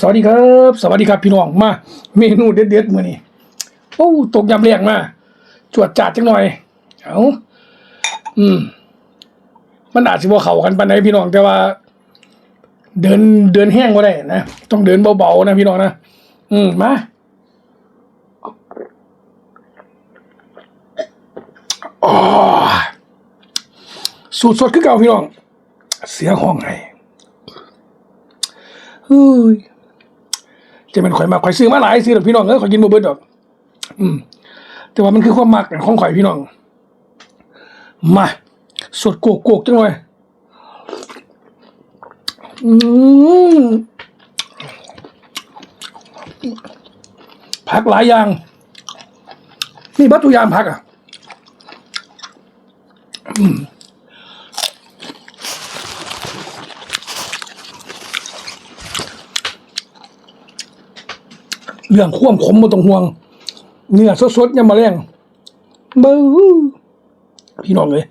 สวัสดีครับ สวัสดีครับพี่น้องมา เมนูเด็ดๆมื้อนี้โอ้ตกยำแรงมาจวดจัดจังหน่อยเอาอืม มันอาจสิบ่เขากันปานใดพี่น้องแต่ว่า เดินเดินแห้งบ่ได้นะต้องเดินเบาๆนะพี่น้องนะอืมมาอ๋อสูตรสดคือเก่าพี่น้อง เสียห้องให้เฮ้ย จะเป็นข่อยมากข่อยซื้อมาหลายซื้อดอกพี่น้องเออข่อยกินบ่เบิดดอก อืม แต่ว่ามันคือความมักของข่อยพี่น้อง มาสดโกกโกกจังเลยอืมผักหลายอย่างนี่บัตถุยางผักอะ อืม เรื่องควมขมบ่ต้องห่วง เนื้อสดๆยำมาแรงเบ้อพี่น้องเลย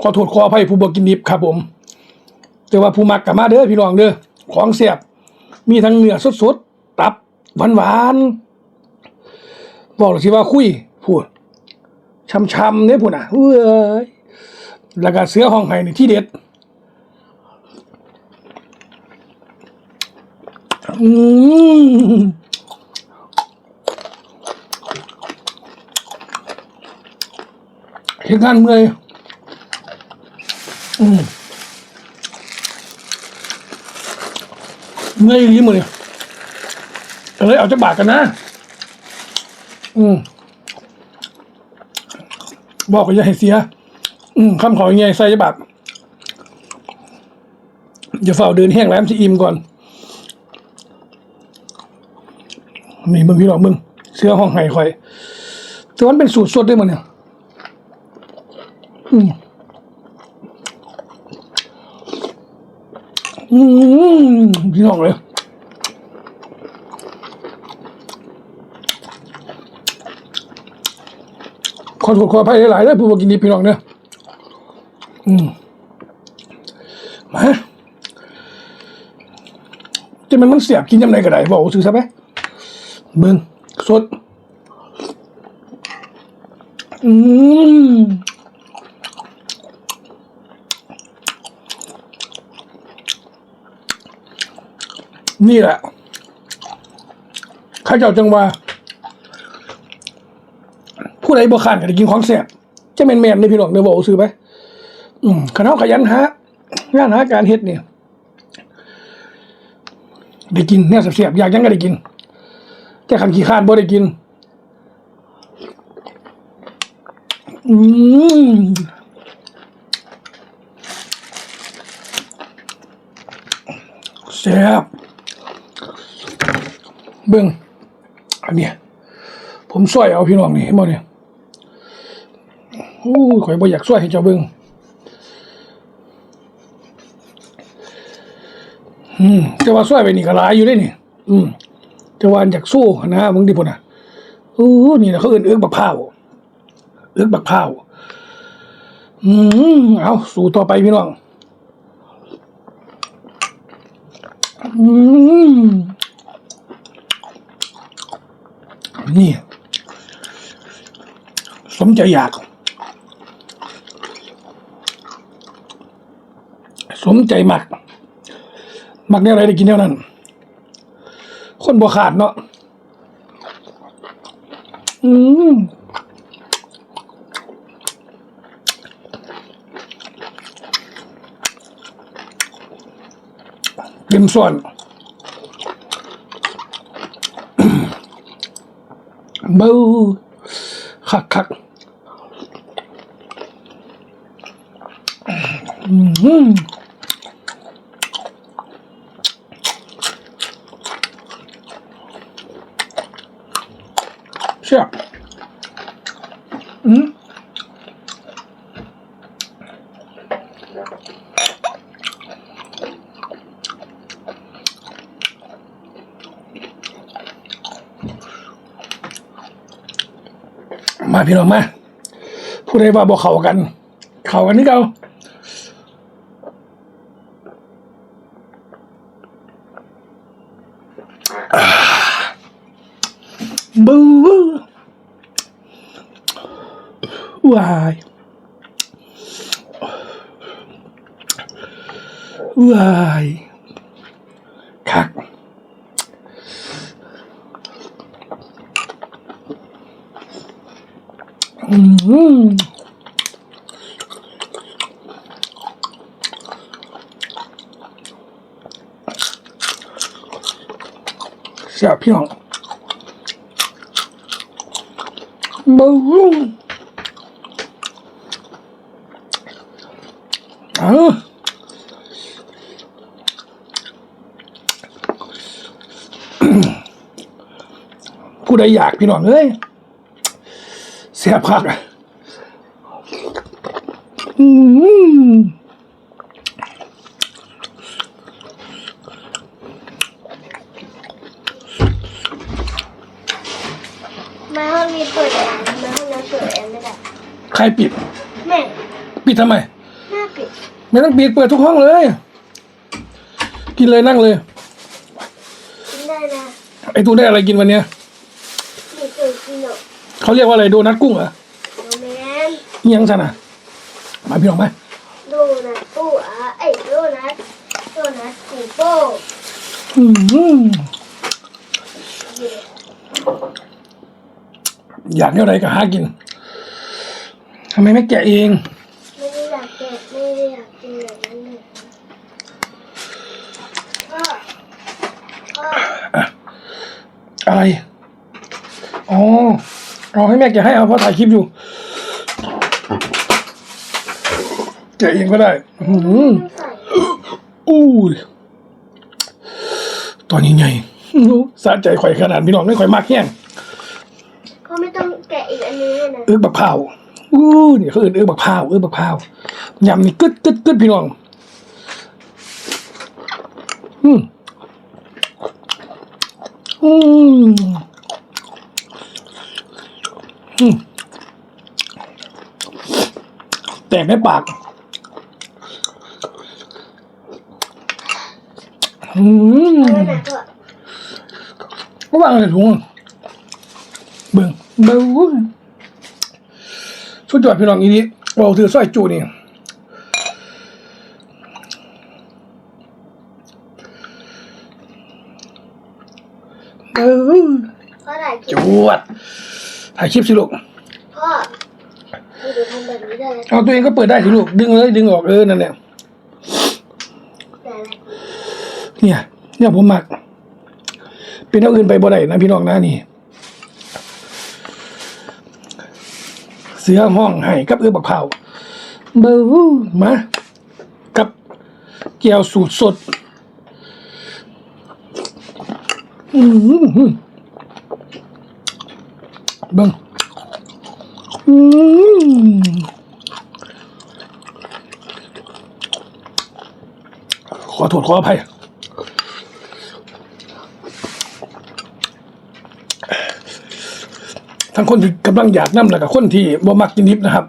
ขอโทษขออภัยผู้บกินดิบครับผม แต่ว่าผู้มักกับมาเด้อพี่น้องเด้อของเสียบมีทั้งเนื้อสดๆตับหวานๆบอกเลยสิว่าคุยพูดช้ำๆเนี่ยพูดน่ะเอ้ยแล้วก็เสือห้องไห้นี่ที่เด็ดอืม เห็นงานเมื่อยอืมเมื่อยรีมือเนี่ยเลยเอาจะบาดกันนะ อืมบอกก็อย่าให้เสีย อืมคำขออย่างไงใส่จะบาดอย่าเฝ้าเดินแห้งแล้มสิอิ่มก่อนนี่มึงพี่น้องมึงเสื้อห้องไห้คอยแต่วันเป็นสูตรสดด้วยมันเนี่ย อืม อืมพี่น้องเลยขอโทษขออภัยหลายๆเลยผู้บอกกินดีพี่น้องเนี่ยอืมมาจะมันมันเสียบกินยังไงก็ได้บอกซื้อซะไหมเบิ่งสดอืม นี่แหละข้าเจ้าจังว่า ผู้ใดบ่ขานก็ได้กินของแซ่บจะแม่นๆในพี่น้องเด้อบ่ซื้อไปอืมคันเฮาขยันหางานหาการเฮ็ดเนี่ยได้กินเนี่ยแซ่บๆอยากยังก็ได้กิน แต่คันขี้คร้านบ่ได้กิน อืมแซ่บ เบิ้งอันเนี้ยผมช่วยเอาพี่น้องนี่เห็นบ่เนี่ยโอ้ยข่อยบ่อยากช่วยให้เจ้าเบิ้งอืมแต่ว่าช่วยไปนี่ก็หลายอยู่เด้นี่ อืมแต่ว่าอยากสู้นะมึงดิพุ่นน่ะโอ้นี่นะเขาเอินเอื้อกบักพร้าวเอื้อกบักพร้าวอืมเอาสู่ต่อไปพี่น้อง อืม นี่ สมใจอยาก สมใจมัก มักแนวอะไรได้กินแนวนั้น คนบ่ขาดเนาะอืมเต็มส่วน เบ้าคักคักอืมเชื่ออืม มาพี่น้องมาผู้ใดว่าบอกเขากัน เขากันนี่เกาบูวายวายคักอืม แซ่บพี่น้องบูเออผู้ใดอยากพี่น้องเอ้ยเสียพักอะอืม มาห้องนี้เปิดแอร์มาห้องนั้นเปิดแอร์ไม่ได้ ใค รปิด แม่ ปิดทำไมหน้าปิด ไม่ต้องปิดเปิดทุกห้องเลย กินเลยนั่งเลย กินได้นะไอ้ตูนได้อะไรกินวันเนี้ยมีเปิดกินหรอกเขาเรียกว่าอะไรโดนัทกุ้งเหรอโนแมนเอียงซะนะมาพี่น้องไหมโดนัทตู้อะเอ้ยโดนัทโดนัทกูโป้อืมอยากเนี่ยอะไรก็หากิน ทำไมไม่แกะเอง ไม่ได้อยากแกะไม่ได้อยากกินแบบนั้นเลยพ่อพ่ออะไร อ๋อเอาให้แม่แกะให้เอาเพราะถ่ายคลิปอยู่ แกะเองก็ได้อืมใส่อู้ยตอนนี้ไงสะใจข่อยขนาดพี่น้องไม่ข่อยมากแห้งพ่อไม่ต้องแกะอีกอันนึงเลยนะเอื้อบักพร้าว อู้นี่เขาเอื่นเอื้อบักพร้าวเอื้อบักพร้าวยำนี่กึดกึดกึดพี่น้อง อืมอืมอืมแตกในปากอืมเอาไว้ไหนพ่อก็วางเลยถุงเบิ่งเบิ่ง สุดยอดพี่น้องอีนี้เราถือสร้อยจูนี่เออพ่อถ่ายคลิจปวดถ่ายคลิปสิลูก พ่อไม่ดูทำแบบนี้ได้แล้วเอาตัวเองก็เปิดได้สิลูก ดึงเลยดึงออกเออนั่นแหละ แต่อะไรเนี่ย เนี่ยผมหมัก เป็นเอาอื่นไปบ่ได้นะพี่น้องนะนี่ เสือห้องให้กับเอือบักเผาเบอร์มากับแก้วสูตรสด อืมบิ้งอืมขอโทษขออภัย ทั้งคนที่กำลังอยากนั่แล้วก็คนที่บ่มักกินดิบนะครับ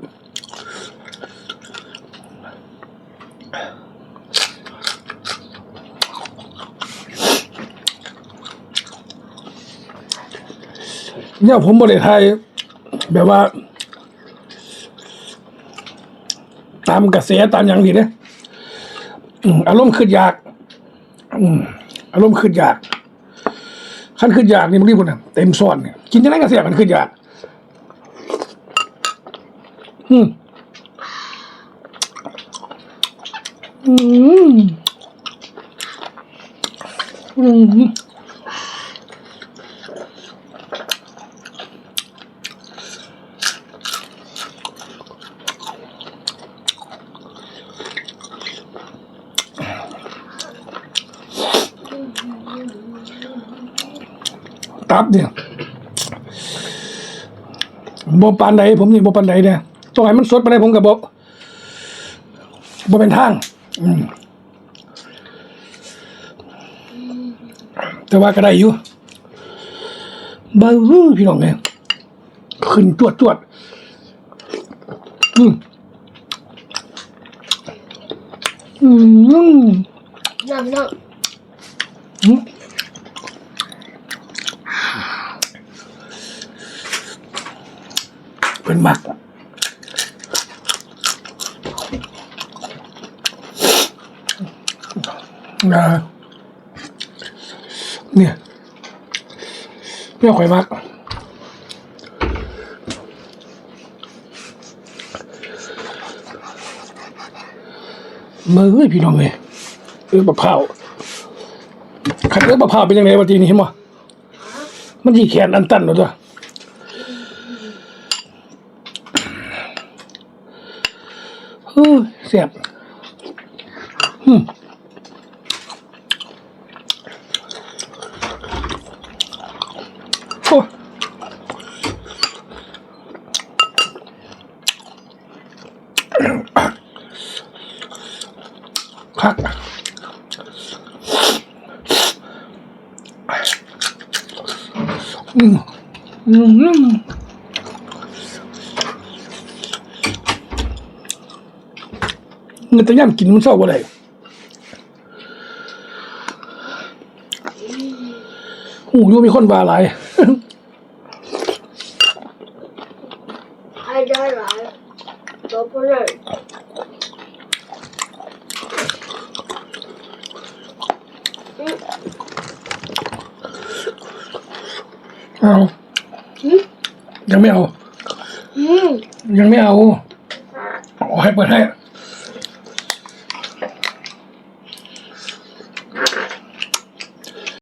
เนี่ยผมบริไทยแบบว่า ตามกระแสตามอย่างนี้เนี่ยอารมณ์ขึ้นอยากอารมณ์ขึ้นอยากขั้นขึ้นอยากนี่บางทีพุ่นเต็มซ้อนเนี่ยกินจะได้กระเสียมันขึ้นอยาก อืมอืมอืมตับเนี่ยบ่ปานใดผมนี่บ่ปานใดเนี่ย ตรงไหนมันสดไปไหนผมกับบบบเป็นทางแต่ว่าก็ได้อยู่บาวูพี่น้องเนี่ขึ้นจวดจวดอืมอืมนั่งนั่งนมาก นะเนี่ยเปรี้ยวข่อยมักมืออพี่น้องเลยเออมะพร้าวขัดเออมะพร้าวเป็นยังไงวันทีนี้เห็นมั้มันยีแขนอันตันหรอจ้ะเฮ้ยเสียบอืม คักอืมอืมเงินต่ย่ำกินมันเศร้าบ่ได้หูยูมีคนบาหลายใครได้หลายตัวเพวกนั้ เอาอืมยังไม่เอาอืมยังไม่เอาเอาให้เปิดให้